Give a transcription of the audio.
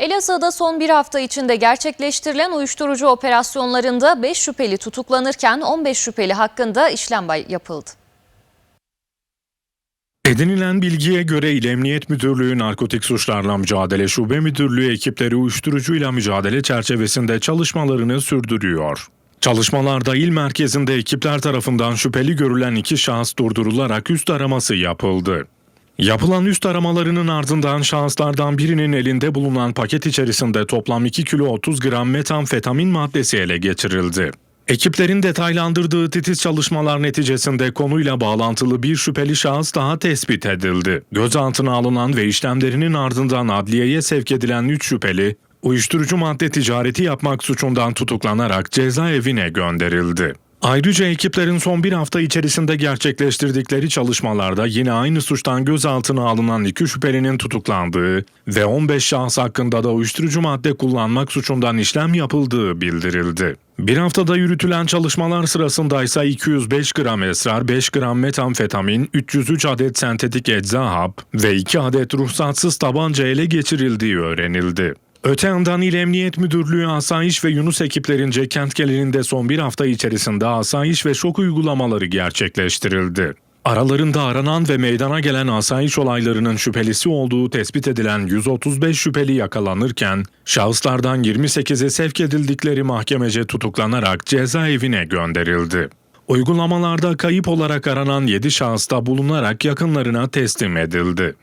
Elazığ'da son bir hafta içinde gerçekleştirilen uyuşturucu operasyonlarında 5 şüpheli tutuklanırken 15 şüpheli hakkında işlem yapıldı. Edinilen bilgiye İl Emniyet Müdürlüğü Narkotik Suçlarla Mücadele Şube Müdürlüğü ekipleri uyuşturucuyla mücadele çerçevesinde çalışmalarını sürdürüyor. Çalışmalarda il merkezinde ekipler tarafından şüpheli görülen iki şahıs durdurularak üst araması yapıldı. Yapılan üst aramalarının ardından şahıslardan birinin elinde bulunan paket içerisinde toplam 2 kilo 30 gram metamfetamin maddesi ele geçirildi. Ekiplerin detaylandırdığı titiz çalışmalar neticesinde konuyla bağlantılı bir şüpheli şahıs daha tespit edildi. Gözaltına alınan ve işlemlerinin ardından adliyeye sevk edilen 3 şüpheli, uyuşturucu madde ticareti yapmak suçundan tutuklanarak cezaevine gönderildi. Ayrıca ekiplerin son bir hafta içerisinde gerçekleştirdikleri çalışmalarda yine aynı suçtan gözaltına alınan iki şüphelinin tutuklandığı ve 15 şahıs hakkında da uyuşturucu madde kullanmak suçundan işlem yapıldığı bildirildi. Bir haftada yürütülen çalışmalar sırasında ise 205 gram esrar, 5 gram metamfetamin, 303 adet sentetik ecza hap ve 2 adet ruhsatsız tabanca ele geçirildiği öğrenildi. Öte yandan İl Emniyet Müdürlüğü Asayiş ve Yunus ekiplerince kent genelinde son bir hafta içerisinde asayiş ve şok uygulamaları gerçekleştirildi. Aralarında aranan ve meydana gelen asayiş olaylarının şüphelisi olduğu tespit edilen 135 şüpheli yakalanırken, şahıslardan 28'e sevk edildikleri mahkemece tutuklanarak cezaevine gönderildi. Uygulamalarda kayıp olarak aranan 7 şahıs da bulunarak yakınlarına teslim edildi.